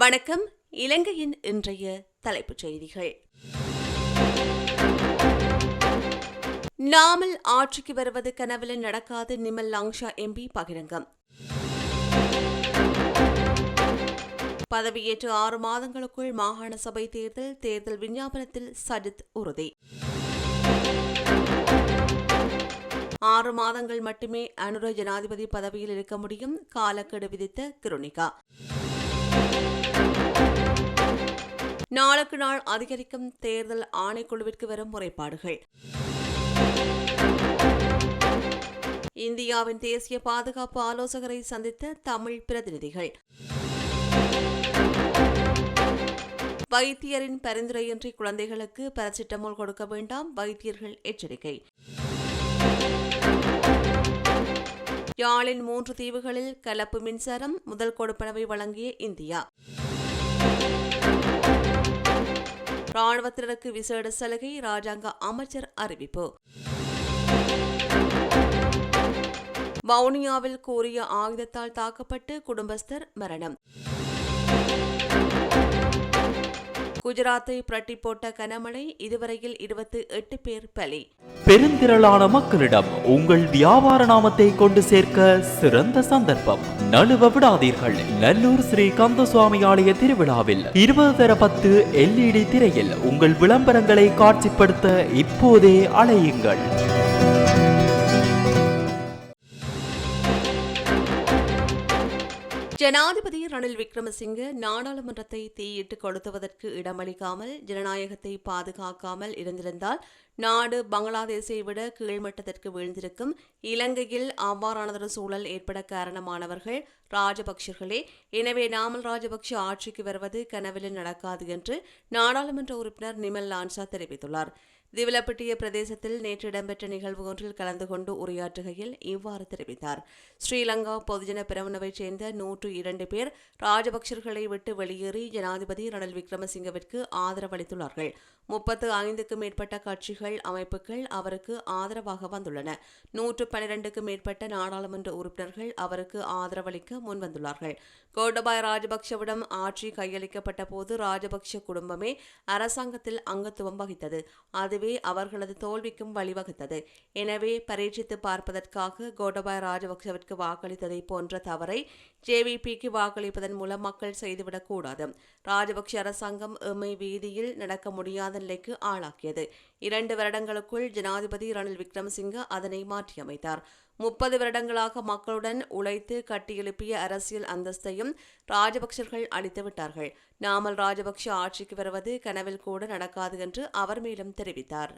வணக்கம். இலங்கையின் இன்றைய தலைப்புச் செய்திகள். நாமல் ஆட்சிக்கு வருவது கனவில் நடக்காது நிமல் லாங்ஷா எம்பி பகிரங்கம். பதவியேற்று ஆறு மாதங்களுக்குள் மாகாண சபை தேர்தல் தேர்தல் விஞ்ஞாபனத்தில் சஜித் உறுதி. ஆறு மாதங்கள் மட்டுமே அனுர ஜனாதிபதி பதவியில் இருக்க முடியும் காலக்கெடு விதித்த கிருணிகா. நாளுக்கு நாள் அதிகரிக்கும் தேர்தல் ஆணைக்குழுவிற்கு வரும் முறைப்பாடுகள். இந்தியாவின் தேசிய பாதுகாப்பு ஆலோசகரை சந்தித்த தமிழ் பிரதிநிதிகள். வைத்தியரின் பரிந்துரையின்றி குழந்தைகளுக்கு பாராசிட்டமால் கொடுக்க வேண்டாம் வைத்தியர்கள் எச்சரிக்கை. யாழின் மூன்று தீவுகளில் கலப்பு மின்சாரம் முதல் கொடுப்பனவை வழங்கிய இந்தியா. ராணுவத்தினருக்கு விசேட சலுகை ராஜாங்க அமைச்சர் அறிவிப்பு. வவுனியாவில் கூறிய ஆயுதத்தால் தாக்கப்பட்டு குடும்பஸ்தர் மரணம். குஜராத்தை புரட்டி போட்ட கனமழை இதுவரையில் இருபத்தி எட்டு பேர் பலி. பெருந்திரளான மக்களிடம் உங்கள் வியாபார நாமத்தை கொண்டு சேர்க்க சிறந்த சந்தர்ப்பம். நழுவ விடாதீர்கள். நல்லூர் ஸ்ரீ கந்தசுவாமி ஆலய திருவிழாவில் இருபது தர பத்து எல்இடி திரையில் உங்கள் விளம்பரங்களை காட்சிப்படுத்த இப்போதே அலையுங்கள். ஜனாதிபதி ரணில் விக்ரமசிங்க நாடாளுமன்றத்தை தீயிட்டு கொளுத்துவதற்கு இடமளிக்காமல் ஜனநாயகத்தை பாதுகாக்காமல் இருந்திருந்தால் நாடு பங்களாதேஷை விட கீழ்மட்டத்திற்கு வீழ்ந்திருக்கும். இலங்கையில் அவ்வாறானதொரு சூழல் ஏற்பட காரணமானவர்கள் ராஜபக்சர்களே எனவே நாமல் ராஜபக்ஷ ஆட்சிக்கு வருவது கனவில் நடக்காது என்று நாடாளுமன்ற உறுப்பினர் நிமல் லான்சா தெரிவித்துள்ளார். திவிலப்பட்டிய பிரதேசத்தில் நேற்று இடம்பெற்ற நிகழ்வு ஒன்றில் கலந்து கொண்டு உரையாற்றுகையில் இவ்வாறு தெரிவித்தார். ஸ்ரீலங்கா பொதுஜன பிரமுனவைச் சேர்ந்த நூற்று இரண்டு பேர் ராஜபக்சர்களை விட்டு வெளியேறி ஜனாதிபதி ரணில் விக்ரமசிங்கவிற்கு ஆதரவளித்துள்ளார்கள் முப்பத்து ஐந்துக்கும் மேற்பட்ட கட்சிகள் அமைப்புகள் அவருக்கு ஆதரவாக வந்துள்ளன. நூற்று பனிரெண்டுக்கும் மேற்பட்ட நாடாளுமன்ற உறுப்பினர்கள் அவருக்கு ஆதரவளிக்க முன்வந்துள்ளார்கள். கோட்டபாய ராஜபக்சவிடம் ஆட்சி கையளிக்கப்பட்ட போது ராஜபக்ஷ குடும்பமே அரசாங்கத்தில் அங்கத்துவம் வகித்தது. அது அதுவே அவர்களது தோல்விக்கும் வழிவகுத்தது. எனவே பரீட்சித்து பார்ப்பதற்காக கோடபாய ராஜபக்சவிற்கு வாக்களித்ததை போன்ற தவறை ஜேவிபிக்கு வாக்களிப்பதன் மூலம் மக்கள் செய்துவிடக்கூடாது. ராஜபக்ஷ அரசாங்கம் எம்மை வீதியில் நடக்க முடியாத நிலைக்கு ஆளாக்கியது. இரண்டு வருடங்களுக்குள் ஜனாதிபதி ரணில் விக்ரமசிங்க அதனை மாற்றியமைத்தார். முப்பது வருடங்களாக மக்களுடன் உழைத்து கட்டியெழுப்பிய அரசியல் அந்தஸ்தையும் ராஜபக்சர்கள் அளித்து விட்டார்கள். நாமல் ராஜபக்ஷ ஆட்சிக்கு வருவது கனவில் கூட நடக்காது என்று அவர் மேலும் தெரிவித்தார்.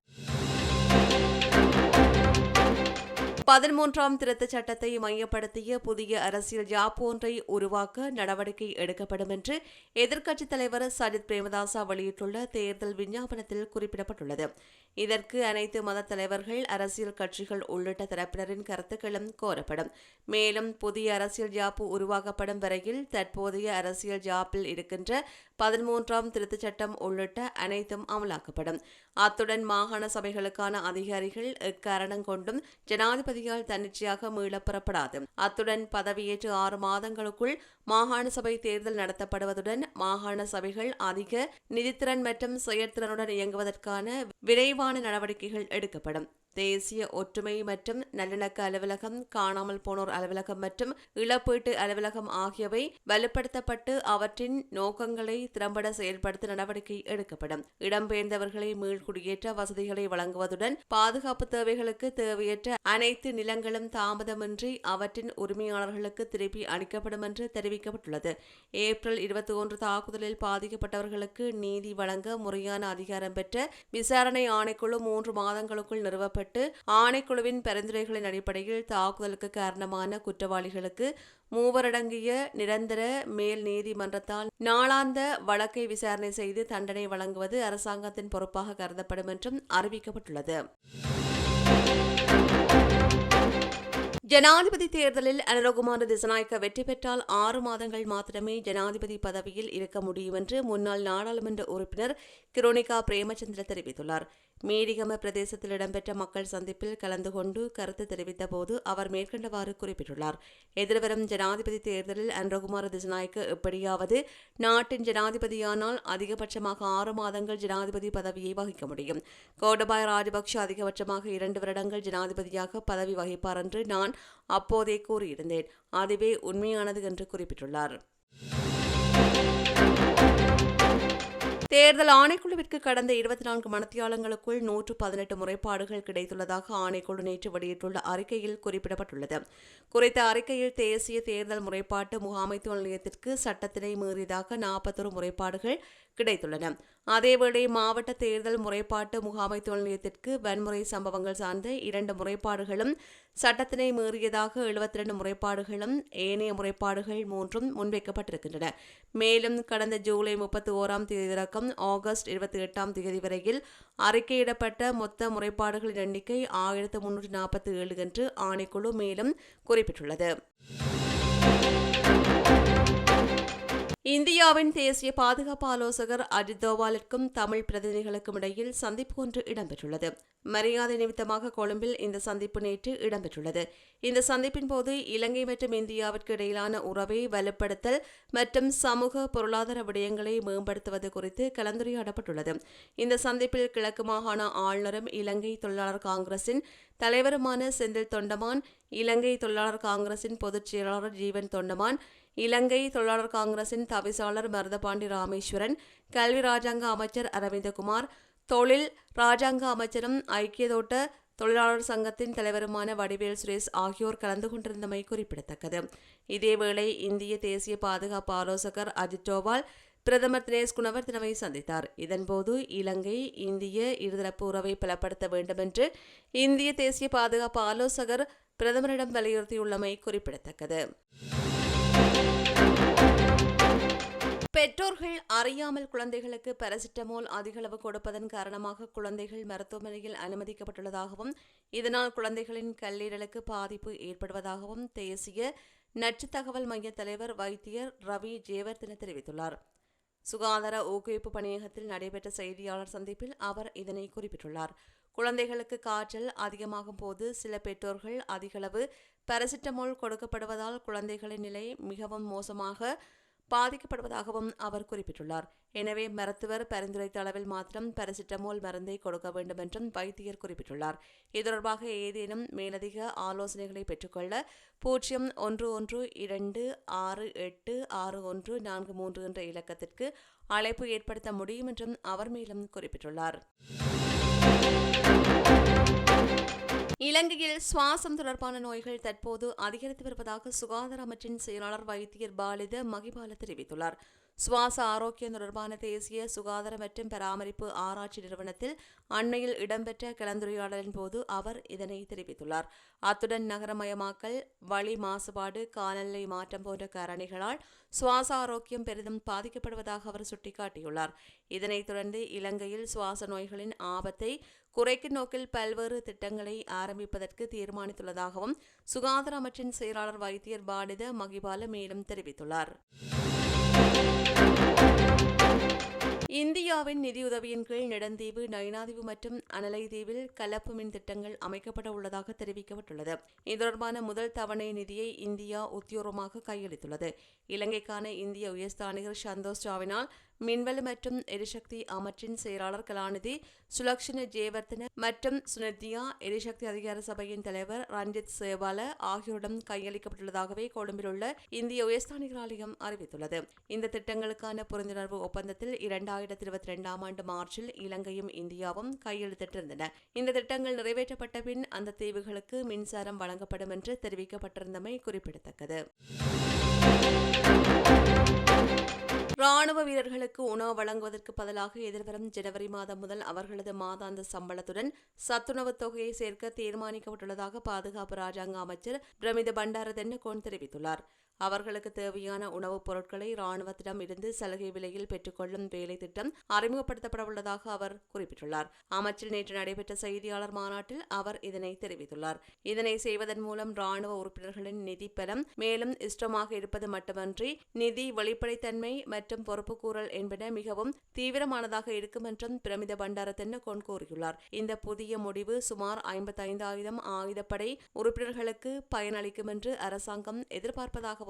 பதிமூன்றாம் திருத்தச் சட்டத்தை மையப்படுத்திய புதிய அரசியல் ஜாப் ஒன்றை உருவாக்க நடவடிக்கை எடுக்கப்படும் என்று எதிர்க்கட்சித் தலைவர் சஜித் பிரேமதாசா வெளியிட்டுள்ள தேர்தல் விஞ்ஞாபனத்தில் குறிப்பிடப்பட்டுள்ளது. இதற்கு அனைத்து மத தலைவர்கள் அரசியல் கட்சிகள் உள்ளிட்ட தரப்பினரின் கருத்துக்களும் கோரப்படும். மேலும் புதிய அரசியல் ஜாப்பு உருவாக்கப்படும் வரையில் தற்போதைய அரசியல் ஜாப்பில் இருக்கின்ற பதிமூன்றாம் திருத்தச் சட்டம் உள்ளிட்ட அனைத்தும் அமலாக்கப்படும். அத்துடன் மாகாண சபைகளுக்கான அதிகாரிகள் இக்காரணம் கொண்டும் ஜனாதிபதி ஜனாதிபதியால் தன்னிச்சையாக மீள பெறப்படாது. அத்துடன் பதவியேற்று ஆறு மாதங்களுக்குள் மாகாண சபை தேர்தல் நடத்தப்படுவதுடன் மாகாண சபைகள் அதிக நிதித்திறன் மற்றும் செயற்திறனுடன் இயங்குவதற்கான விரைவான நடவடிக்கைகள் எடுக்கப்படும். தேசிய ஒற்றுமை மற்றும் நல்லிணக்க அலுவலகம் காணாமல் போனோர் அலுவலகம் மற்றும் இழப்பீட்டு அலுவலகம் ஆகியவை வலுப்படுத்தப்பட்டு அவற்றின் நோக்கங்களை திறம்பட செயல்படுத்த நடவடிக்கை எடுக்கப்படும். இடம்பெயர்ந்தவர்களை மீள்குடியேற்ற வசதிகளை வழங்குவதுடன் பாதுகாப்பு தேவைகளுக்கு தேவையற்ற அனைத்து நிலங்களும் தாமதமின்றி அவற்றின் உரிமையாளர்களுக்கு திருப்பி அளிக்கப்படும் என்று தெரிவிக்கப்பட்டுள்ளது. ஏப்ரல் இருபத்தி ஒன்று தாக்குதலில் பாதிக்கப்பட்டவர்களுக்கு நீதி வழங்க முறையான அதிகாரம் பெற்ற விசாரணை ஆணைக்குழு மூன்று மாதங்களுக்குள் நிறுவப்பட்டு ஆணைக்குழுவின் பரிந்துரைகளின் அடிப்படையில் தாக்குதலுக்கு காரணமான குற்றவாளிகளுக்கு மூவரடங்கிய நிரந்தர மேல் நீதிமன்றத்தால் நாளாந்த வழக்கை விசாரணை செய்து தண்டனை வழங்குவது அரசாங்கத்தின் பொறுப்பாக கருதப்படும் என்றும் அறிவிக்கப்பட்டுள்ளது. ஜனாதிபதி தேர்தலில் அனுரகுமார திசநாயக்க வெற்றி பெற்றால் ஆறு மாதங்கள் மாத்திரமே ஜனாதிபதி பதவியில் இருக்க முடியும் என்று முன்னாள் நாடாளுமன்ற உறுப்பினர் கிரோனிகா பிரேமச்சந்திர தெரிவித்துள்ளார். மீடிகம பிரதேசத்தில் இடம்பெற்ற மக்கள் சந்திப்பில் கலந்து கொண்டு கருத்து தெரிவித்த போது அவர் மேற்கண்டவாறு குறிப்பிட்டுள்ளார். எதிர்வரும் ஜனாதிபதி தேர்தலில் அன்றகுமார திசநாயக்க எப்படியாவது நாட்டின் ஜனாதிபதியானால் அதிகபட்சமாக ஆறு மாதங்கள் ஜனாதிபதி பதவியை வகிக்க முடியும். கோடபாய ராஜபக்ஷ அதிகபட்சமாக இரண்டு வருடங்கள் ஜனாதிபதியாக பதவி வகிப்பார் என்று நான் அப்போதே கூறியிருந்தேன். அதுவே உண்மையானது என்று குறிப்பிட்டுள்ளார். தேர்தல் ஆணைக்குழுவிற்கு கடந்த இருபத்தி நான்கு மணத்தியாலங்களுக்குள் நூற்று பதினெட்டு முறைப்பாடுகள் கிடைத்துள்ளதாக ஆணைக்குழு நேற்று வெளியிட்டுள்ள அறிக்கையில் குறிப்பிடப்பட்டுள்ளது. குறித்த அறிக்கையில் தேசிய தேர்தல் முறைப்பாட்டு முகாமைத்துவ நிலையத்திற்கு சட்டத்தினை மீறியதாக நாற்பத்தொரு முறைப்பாடுகள் கிடைத்துள்ளன. அதேவேளை மாவட்ட தேர்தல் முறைப்பாட்டு முகாமைத்துவ நிலையத்திற்கு வன்முறை சம்பவங்கள் சார்ந்த இரண்டு முறைப்பாடுகளும் சட்டத்தினை மீறியதாக எழுபத்தி இரண்டு முறைப்பாடுகளும் ஏனைய முறைப்பாடுகள் மூன்றும் முன்வைக்கப்பட்டிருக்கின்றன. மேலும் கடந்த ஜூலை முப்பத்தி ஓராம் தேதி தொடக்கம் ஆகஸ்ட் இருபத்தி எட்டாம் தேதி வரையில் அறிக்கையிடப்பட்ட மொத்த முறைப்பாடுகளின் எண்ணிக்கை ஆயிரத்து முன்னூற்றி நாற்பத்தி ஏழு என்று ஆணைக்குழு மேலும் குறிப்பிட்டுள்ளது. இந்தியாவின் தேசிய பாதுகாப்பு ஆலோசகர் அஜித் தோவாலிற்கும் தமிழ் பிரதிநிதிகளுக்கும் இடையில் சந்திப்பு ஒன்று இடம்பெற்றுள்ளது. மரியாதை நிமித்தமாக கொழும்பில் இந்த சந்திப்பு நேற்று இடம்பெற்றுள்ளது. இந்த சந்திப்பின் போது இலங்கை மற்றும் இந்தியாவிற்கு இடையிலான உறவை வலுப்படுத்தல் மற்றும் சமூக பொருளாதார விடயங்களை மேம்படுத்துவது குறித்து கலந்துரையாடப்பட்டுள்ளது. இந்த சந்திப்பில் கிழக்கு மாகாண ஆளுநரும் இலங்கை தொழிலாளர் காங்கிரசின் தலைவருமான செந்தில் தொண்டமான் இலங்கை தொழிலாளர் காங்கிரசின் பொதுச் செயலாளர் ஜீவன் தொண்டமான் இலங்கை தொழிலாளர் காங்கிரசின் தவிசாளர் மருதபாண்டி ராமேஸ்வரன் கல்வி ராஜாங்க அமைச்சர் அரவிந்தகுமார் தொழில் ராஜாங்க அமைச்சரும் ஐக்கிய தோட்ட தொழிலாளர் சங்கத்தின் தலைவருமான வடிவேல் சுரேஷ் ஆகியோர் கலந்து கொண்டிருந்தமை குறிப்பிடத்தக்கது. இதேவேளை இந்திய தேசிய பாதுகாப்பு ஆலோசகர் அஜித் டோவால் பிரதமர் தினேஷ் குணவர் தினவை சந்தித்தார். இதன்போது இலங்கை இந்திய இருதரப்பு உறவை பலப்படுத்த வேண்டுமென்று இந்திய தேசிய பாதுகாப்பு ஆலோசகர் பிரதமரிடம் வலியுறுத்தியுள்ளமை குறிப்பிடத்தக்கது. பெற்றோர்கள் அறியாமல் குழந்தைகளுக்கு பாராசிட்டமோல் அதிகளவு கொடுப்பதன் காரணமாக குழந்தைகள் மருத்துவமனையில் அனுமதிக்கப்பட்டுள்ளதாகவும் இதனால் குழந்தைகளின் கல்லீரலுக்கு பாதிப்பு ஏற்படுவதாகவும் தேசிய நச்சு தகவல் மைய தலைவர் வைத்தியர் ரவி ஜேவர்தன தெரிவித்துள்ளார். சுகாதார ஊக்குவிப்பு பணியகத்தில் நடைபெற்ற செய்தியாளர் சந்திப்பில் அவர் இதனை குறிப்பிட்டுள்ளார். குழந்தைகளுக்கு காய்ச்சல் அதிகமாகும் போது சில பெற்றோர்கள் அதிகளவு பாரசிட்டமோல் கொடுக்கப்படுவதால் குழந்தைகளின் நிலை மிகவும் மோசமாக பாதிக்கப்படுவதாகவும் அவர் குறிப்பிட்டுள்ளார். எனவே மருத்துவர் பரிந்துரைத்த அளவில் மாத்திரம் பாராசிட்டமோல் மருந்தை கொடுக்க வேண்டும் என்றும் வைத்தியர் குறிப்பிட்டுள்ளார். இது தொடர்பாக ஏதேனும் மேலதிக ஆலோசனைகளை பெற்றுக்கொள்ள பூஜ்ஜியம் ஒன்று ஒன்று இரண்டு ஆறு எட்டு ஆறு ஒன்று நான்கு மூன்று என்ற இலக்கத்திற்கு அழைப்பு ஏற்படுத்த முடியும் என்றும் அவர் மேலும் குறிப்பிட்டுள்ளார். இலங்கையில் சுவாசம் தொடர்பான நோய்கள் தற்போது அதிகரித்து வருவதாக சுகாதார அமைச்சின் செயலாளர் வைத்தியர் பாலித மகிபால தெரிவித்துள்ளார். சுவாச ஆரோக்கியம் தொடர்பான தேசிய சுகாதார மற்றும் பராமரிப்பு ஆராய்ச்சி நிறுவனத்தில் அண்மையில் இடம்பெற்ற கலந்துரையாடலின் போது அவர் இதனை தெரிவித்துள்ளார். அத்துடன் நகரமயமாக்கல் வழி மாசுபாடு காலநிலை மாற்றம் போன்ற காரணிகளால் சுவாச ஆரோக்கியம் பெரிதும் பாதிக்கப்படுவதாக அவர் சுட்டிக்காட்டியுள்ளார். இதனைத் தொடர்ந்து இலங்கையில் சுவாச நோய்களின் ஆபத்தை குறைக்கும் நோக்கில் பல்வேறு திட்டங்களை ஆரம்பிப்பதற்கு தீர்மானித்துள்ளதாகவும் சுகாதார அமைச்சின் செயலாளர் வைத்தியர் பாடித மகிபால மேலும் தெரிவித்துள்ளார். இந்தியாவின் நிதியுதவியின் கீழ் நெடுந்தீவு நயினாதீவு மற்றும் அனலை தீவில் கலப்பு மின் திட்டங்கள் அமைக்கப்பட உள்ளதாக தெரிவிக்கப்பட்டுள்ளது. இது தொடர்பான முதல் தவணை நிதியை இந்தியா உத்தியோகமாக கையளித்துள்ளது. இலங்கைக்கான இந்திய உயர்ஸ்தானிகர் சந்தோஷ் ஜாவினால் மின்வெளி மற்றும் எரிசக்தி அமைச்சின் செயலாளர் கலாநிதி சுலக்ஷன ஜேவர்தன மற்றும் சுனத்தியா எரிசக்தி அதிகார சபையின் தலைவர் ரஞ்சித் சேவால ஆகியோரிடம் கையளிக்கப்பட்டுள்ளதாகவே கொழும்பில் உள்ள இந்திய உயர்ஸ்தானிகர் ஆலயம் அறிவித்துள்ளது. இந்த திட்டங்களுக்கான புரிந்துணர்வு ஒப்பந்தத்தில் இரண்டாயிரத்தி இருபத்தி ரெண்டாம் ஆண்டு மார்ச்சில் இலங்கையும் இந்தியாவும் கையெழுத்திட்டிருந்தன. இந்த திட்டங்கள் நிறைவேற்றப்பட்ட பின் அந்த தீவுகளுக்கு மின்சாரம் வழங்கப்படும் என்று தெரிவிக்கப்பட்டிருந்தமை குறிப்பிடத்தக்கது. ராணுவ வீரர்களுக்கு உணவு வழங்குவதற்கு பதிலாக எதிர்வரும் ஜனவரி மாதம் முதல் அவர்களது மாதாந்த சம்பளத்துடன் சத்துணவுத் தொகையை சேர்க்க தீர்மானிக்கப்பட்டுள்ளதாக பாதுகாப்பு ராஜாங்க அமைச்சர் பிரமித பண்டார தென்னகோன் தெரிவித்துள்ளார். அவர்களுக்கு தேவையான உணவுப் பொருட்களை ராணுவத்திடம் இருந்து சலுகை விலையில் பெற்றுக்கொள்ளும் வேலை திட்டம் அறிமுகப்படுத்தப்பட உள்ளதாக அவர் குறிப்பிட்டுள்ளார். அமைச்சில் நேற்று நடைபெற்ற செய்தியாளர் மாநாட்டில் அவர் இதனை தெரிவித்துள்ளார். இதனை செய்வதன் மூலம் ராணுவ உறுப்பினர்களின் நிதி பலம் மேலும் இஷ்டமாக இருப்பது மட்டுமன்றி நிதி வெளிப்படைத்தன்மை மற்றும் பொறுப்புக்கூறல் என்பன மிகவும் தீவிரமானதாக இருக்கும் என்றும் பிரமித பண்டார தென்னகோன் கூறியுள்ளார். இந்த புதிய முடிவு சுமார் ஐம்பத்தைந்தாயிரம் ஆயுதப்படை உறுப்பினர்களுக்கு பயனளிக்கும் என்று அரசாங்கம் எதிர்பார்ப்பதாகவும்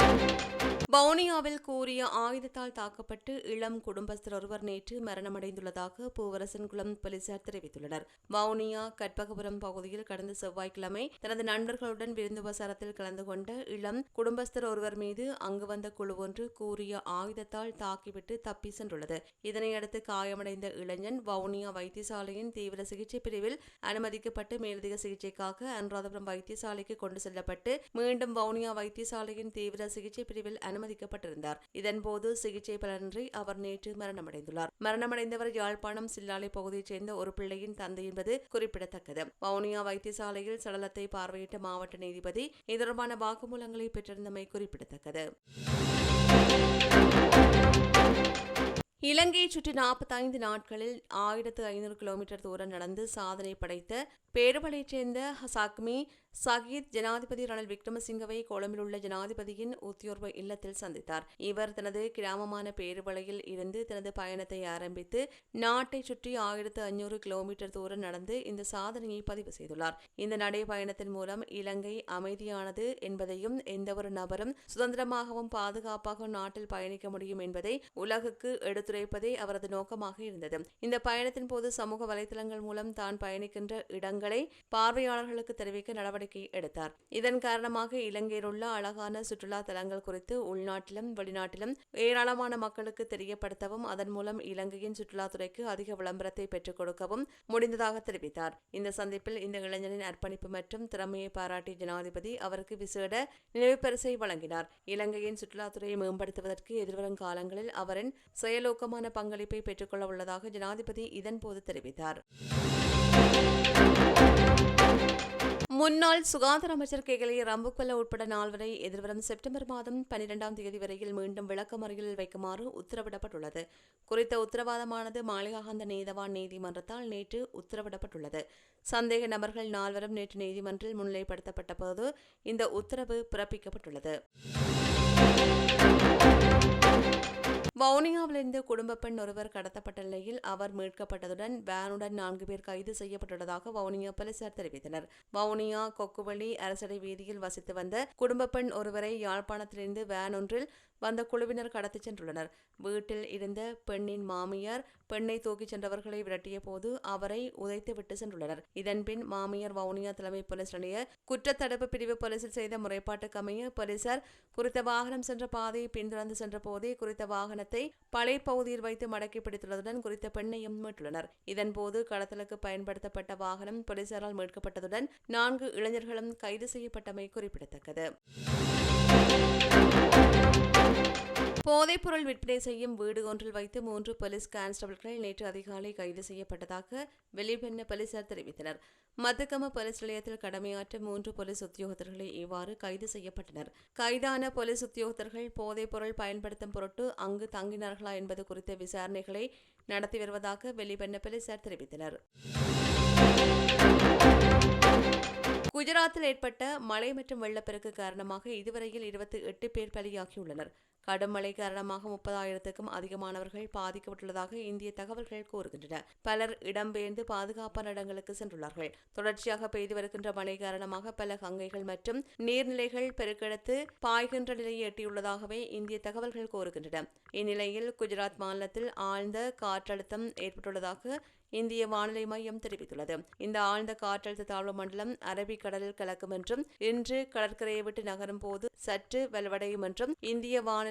வவுனியாவில் கூறிய ஆயுதத்தால் தாக்கப்பட்டு இளம் குடும்பஸ்தர் ஒருவர் நேற்று மரணமடைந்துள்ளதாக பூவரசன்குளம் போலீசார் தெரிவித்துள்ளனர். வவுனியா கற்பகபுரம் பகுதியில் கடந்த செவ்வாய்க்கிழமை தனது நண்பர்களுடன் விருந்துபசாரத்தில் கலந்து கொண்ட இளம் குடும்பஸ்தர் ஒருவர் மீது அங்கு வந்த குழு ஒன்று கூறிய ஆயுதத்தால் தாக்கிவிட்டு தப்பி சென்றுள்ளது. இதனையடுத்து காயமடைந்த இளைஞன் வவுனியா வைத்தியசாலையின் தீவிர சிகிச்சை பிரிவில் அனுமதிக்கப்பட்டு மேலதிக சிகிச்சைக்காக அனுராதபுரம் வைத்தியசாலைக்கு கொண்டு செல்லப்பட்டு மீண்டும் வவுனியா வைத்தியசாலையின் தீவிர சிகிச்சை பிரிவில் அனுமதிக்கப்பட்டிருந்தார். இதன்போது சிகிச்சை பலனின்றி அவர் நேற்று மரணமடைந்துள்ளார். மரணமடைந்தவர் யாழ்ப்பாணம் சில்லாலை பகுதியைச் சேர்ந்த ஒரு பிள்ளையின் தந்தை என்பது குறிப்பிடத்தக்கது. வவுனியா வைத்தியசாலையில் சடலத்தை பார்வையிட்ட மாவட்ட நீதிபதி இது தொடர்பான வாக்குமூலங்களை பெற்றிருந்தமை குறிப்பிடத்தக்கது. இலங்கையை சுற்றி நாற்பத்தைந்து நாட்களில் ஆயிரத்து ஐநூறு கிலோமீட்டர் தூரம் நடந்து சாதனை படைத்த பேருவளைச் சேர்ந்த ஹசாக்மி சகீத் ஜனாதிபதி ரணில் விக்ரமசிங்கவை கொழும்பில் உள்ள ஜனாதிபதியின் உத்தியோர்வ இல்லத்தில் சந்தித்தார். இவர் தனது கிராமமான பேருவளையில் இருந்து தனது பயணத்தை ஆரம்பித்து நாட்டை சுற்றி ஆயிரத்து ஐநூறு கிலோமீட்டர் தூரம் நடந்து இந்த சாதனையை பதிவு செய்துள்ளார். இந்த நடைபயணத்தின் மூலம் இலங்கை அமைதியானது என்பதையும் எந்தவொரு நபரும் சுதந்திரமாகவும் பாதுகாப்பாகவும் நாட்டில் பயணிக்க முடியும் என்பதை உலகுக்கு எடுத்து எடுத்துரைப்பதே அவரது நோக்கமாக இருந்தது. இந்த பயணத்தின் போது சமூக வலைதளங்கள் மூலம் தான் பயணிக்கின்ற இடங்களை பார்வையாளர்களுக்கு தெரிவிக்க நடவடிக்கை எடுத்தார். இதன் காரணமாக இலங்கையில் உள்ள அழகான சுற்றுலா தலங்கள் குறித்து உள்நாட்டிலும் வெளிநாட்டிலும் ஏராளமான மக்களுக்கு தெரியப்படுத்தவும் அதன் மூலம் இலங்கையின் சுற்றுலாத்துறைக்கு அதிக விளம்பரத்தை பெற்றுக் கொடுக்கவும் முடிந்ததாக தெரிவித்தார். இந்த சந்திப்பில் இந்த இளைஞனின் அர்ப்பணிப்பு மற்றும் திறமையை பாராட்டிய ஜனாதிபதி அவருக்கு விசேட நினைவு பரிசை வழங்கினார். இலங்கையின் சுற்றுலாத்துறையை மேம்படுத்துவதற்கு எதிர்வரும் காலங்களில் அவரின் செயலூக்கமான பங்களிப்பை பெற்றுக்கொள்ள உள்ளதாக ஜனாதிபதி இதன்போது தெரிவித்தார். முன்னாள் சுகாதார அமைச்சர் கேகலை ரம்புக்கொல்ல உட்பட நால்வரை எதிர்வரும் செப்டம்பர் மாதம் பனிரெண்டாம் தேதி வரையில் மீண்டும் விளக்கமறியலில் வைக்குமாறு உத்தரவிடப்பட்டுள்ளது. குறித்த உத்தரவாதமானது மாளிகாகந்த நீதவான் நீதிமன்றத்தால் நேற்று உத்தரவிடப்பட்டுள்ளது. சந்தேக நபர்கள் நால்வரும் நேற்று நீதிமன்றில் முன்னிலைப்படுத்தப்பட்ட போது இந்த உத்தரவு பிறப்பிக்கப்பட்டுள்ளது. வவுனியாவிலிருந்து குடும்ப பெண் ஒருவர் கடத்தப்பட்ட நிலையில் அவர் மீட்கப்பட்டதுடன் வேனுடன் நான்கு பேர் கைது செய்யப்பட்டுள்ளதாக வவுனியா போலீசார் தெரிவித்தனர். வவுனியா கொக்குவழி அரசடை வீதியில் வசித்து வந்த குடும்ப பெண் ஒருவரை யாழ்ப்பாணத்திலிருந்து வேன் ஒன்றில் வந்த குழுவினர் கடத்திச் சென்றுள்ளனர். வீட்டில் இருந்த பெண்ணின் மாமியார் பெண்ணை தூக்கிச் சென்றவர்களை விரட்டிய போது அவரை உதைத்து விட்டு சென்றுள்ளனர். இதன்பின் மாமியார் வவுனியா தலைமை போலீஸ் நிலைய குற்றத்தடுப்பு பிரிவு போலீசில் செய்த முறைப்பாட்டுக்கமைய போலீசார் குறித்த வாகனம் சென்ற பாதையை பின்தொடர்ந்து சென்ற போதே குறித்த வாகனத்தை பழைய பகுதியில் வைத்து மடக்கி பிடித்துள்ளதுடன் குறித்த பெண்ணையும் மீட்டுள்ளனர். இதன்போது கடத்தலுக்கு பயன்படுத்தப்பட்ட வாகனம் போலீசாரால் மீட்கப்பட்டதுடன் நான்கு இளைஞர்களும் கைது செய்யப்பட்டமை குறிப்பிடத்தக்கது. போதைப்பொருள் விற்பனை செய்யும் வீடு ஒன்றில் வைத்து மூன்று போலீஸ் கான்ஸ்டபிள்கள் நேற்று அதிகாலை கைது செய்யப்பட்டதாக வெளிப்பெண்ண போலீசார் தெரிவித்தனர். மத்துக்கம போலீஸ் நிலையத்தில் கடமையாற்ற மூன்று போலீஸ் உத்தியோகத்தர்களை இவ்வாறு கைது செய்யப்பட்டனர். கைதான போலீஸ் உத்தியோகத்தர்கள் போதைப்பொருள் பயன்படுத்தும் பொருட்டு அங்கு தங்கினார்களா என்பது குறித்த விசாரணைகளை நடத்தி வருவதாக வெளிப்பெண்ண போலீசார் தெரிவித்தனர். குஜராத்தில் ஏற்பட்ட மழை மற்றும் வெள்ளப்பெருக்கு காரணமாக இதுவரையில் இருபத்தி எட்டு பேர் பலியாகியுள்ளனர். கடும் மழை காரணமாக முப்பதாயிரத்துக்கும் அதிகமானவர்கள் பாதிக்கப்பட்டுள்ளதாக இந்திய தகவல்கள் கூறுகின்றன. பலர் இடம்பெயர்ந்து பாதுகாப்பான இடங்களுக்கு சென்றுள்ளார்கள். தொடர்ச்சியாக பெய்து வருகின்ற மழை காரணமாக பல கங்கைகள் மற்றும் நீர்நிலைகள் பெருக்கெடுத்து பாய்கின்ற நிலையை எட்டியுள்ளதாகவே இந்திய தகவல்கள் கூறுகின்றன. இந்நிலையில் குஜராத் மாநிலத்தில் ஆழ்ந்த காற்றழுத்தம் ஏற்பட்டுள்ளதாக இந்திய வானிலை மையம் தெரிவித்துள்ளது. இந்த ஆழ்ந்த காற்றழுத்த தாழ்வு மண்டலம் அரபிக்கடலில் கலக்கும் என்றும் இன்று கடற்கரையை விட்டு நகரும் போது சற்று வலுவடையும் என்றும் இந்திய வானிலை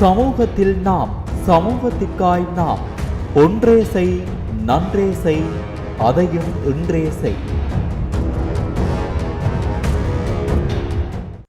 சமூகத்தில் நாம் சமூகத்திற்காய் நாம் ஒன்றே செய் நன்றே செய் அதையும் இன்றே செய்.